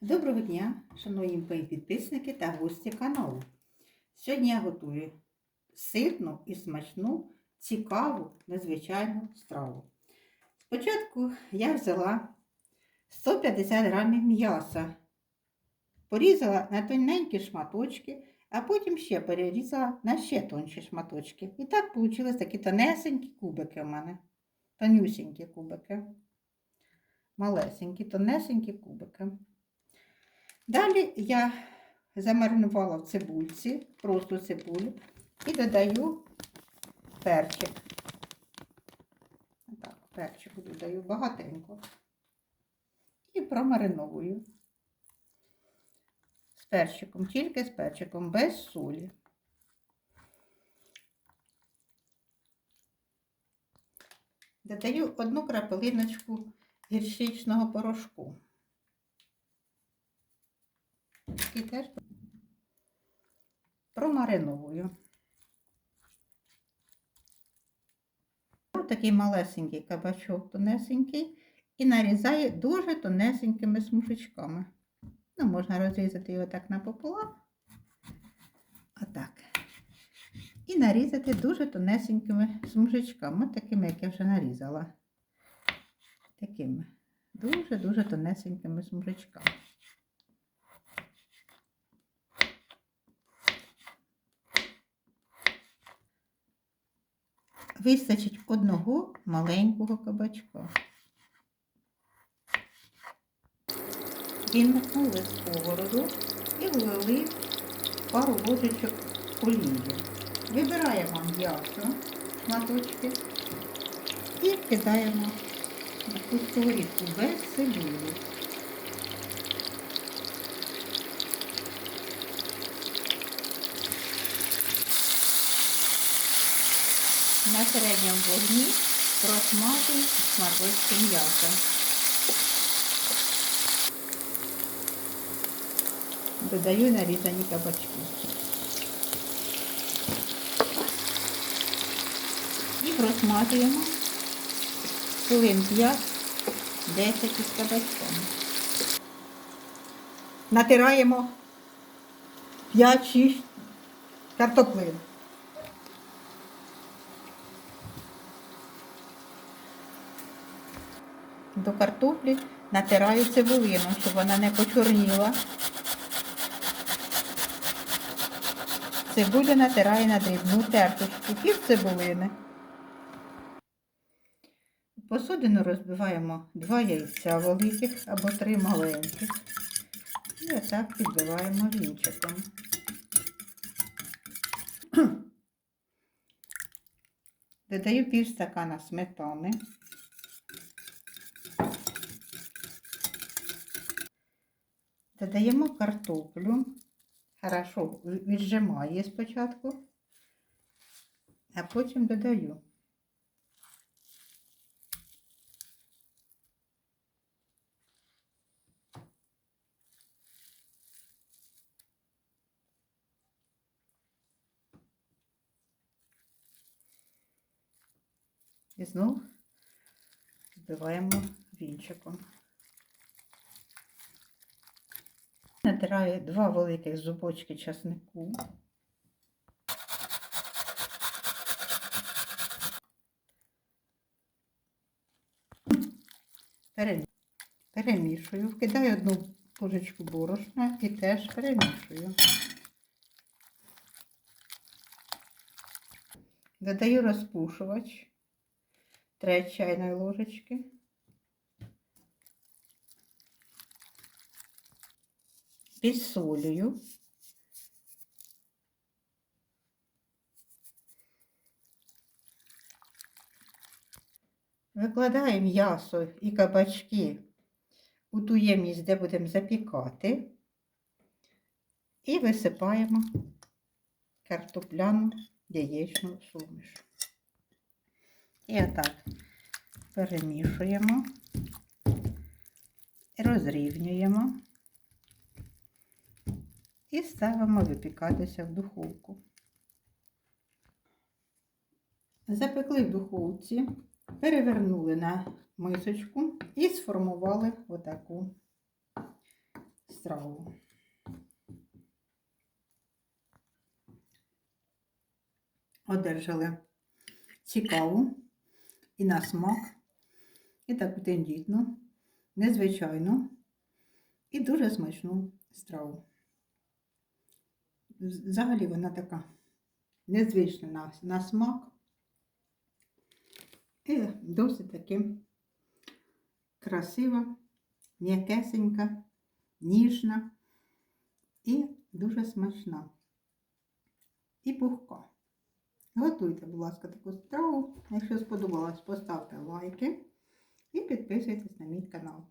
Доброго дня, шановні мої підписники та гості каналу. Сьогодні я готую ситну і смачну, цікаву, незвичайну страву. Спочатку я взяла 150 грамів м'яса, порізала на тоненькі шматочки, а потім ще перерізала на ще тонші шматочки. І так вийшли такі тонесенькі кубики у мене. Тонюсенькі кубики. Малесенькі, тонесенькі кубики. Далі я замаринувала в цибульці, просто цибулю, і додаю перчик. Так, перчику додаю багатенько. І промариновую. З перчиком, тільки з перчиком, без солі. Додаю одну крапелиночку гірчичного порошку. І теж промариновую. Ось такий малесенький кабачок тонесенький і нарізаю дуже тонесенькими смужечками. Ну, можна розрізати його так напополам. Отак. І нарізати дуже тонесенькими смужечками, такими, як я вже нарізала. Такими дуже-дуже тонесенькими смужечками. Вистачить одного маленького кабачка. Вімкнули сковороду і влили пару ложечок олії. Вибираємо м'ясо, шматочки і кидаємо на ту сковорідку без цибулі. На середньому вогні просмажую шматочки м'яса. Додаю нарізані кабачки. І просмажуємо хвилин 5 10 із кабачками. Натираємо 5-6 картоплин. До картоплі натираю цибулину, щоб вона не почорніла. Цибулю натираю на дрібну терточку, пів цибулини. В посудину розбиваємо два яйця великих або три маленьких. І отак підбиваємо вінчиком. Додаю пів стакана сметани. Додаємо картоплю. Хорошо віджимаю спочатку, а потім додаю. І знов збиваємо вінчиком. Натираю два великих зубочки часнику. Перемішую, вкидаю одну ложечку борошна і теж перемішую. Додаю розпушувач 3 чайної ложечки. Підсолюю. Викладаємо м'ясо і кабачки у ту ємність, де будемо запікати, і висипаємо картопляну яєчну суміш. І отак перемішуємо, розрівнюємо і ставимо випікатися в духовку. Запекли в духовці, перевернули на мисочку і сформували отаку страву. Одержали цікаву і на смак, і таку тендітну, незвичайну і дуже смачну страву. Взагалі вона така незвична на, на смак і досить таки красива, м'якесенька, ніжна і дуже смачна. І пухка. Готуйте, будь ласка, таку страву. Якщо сподобалось, поставте лайки і підписуйтесь на мій канал.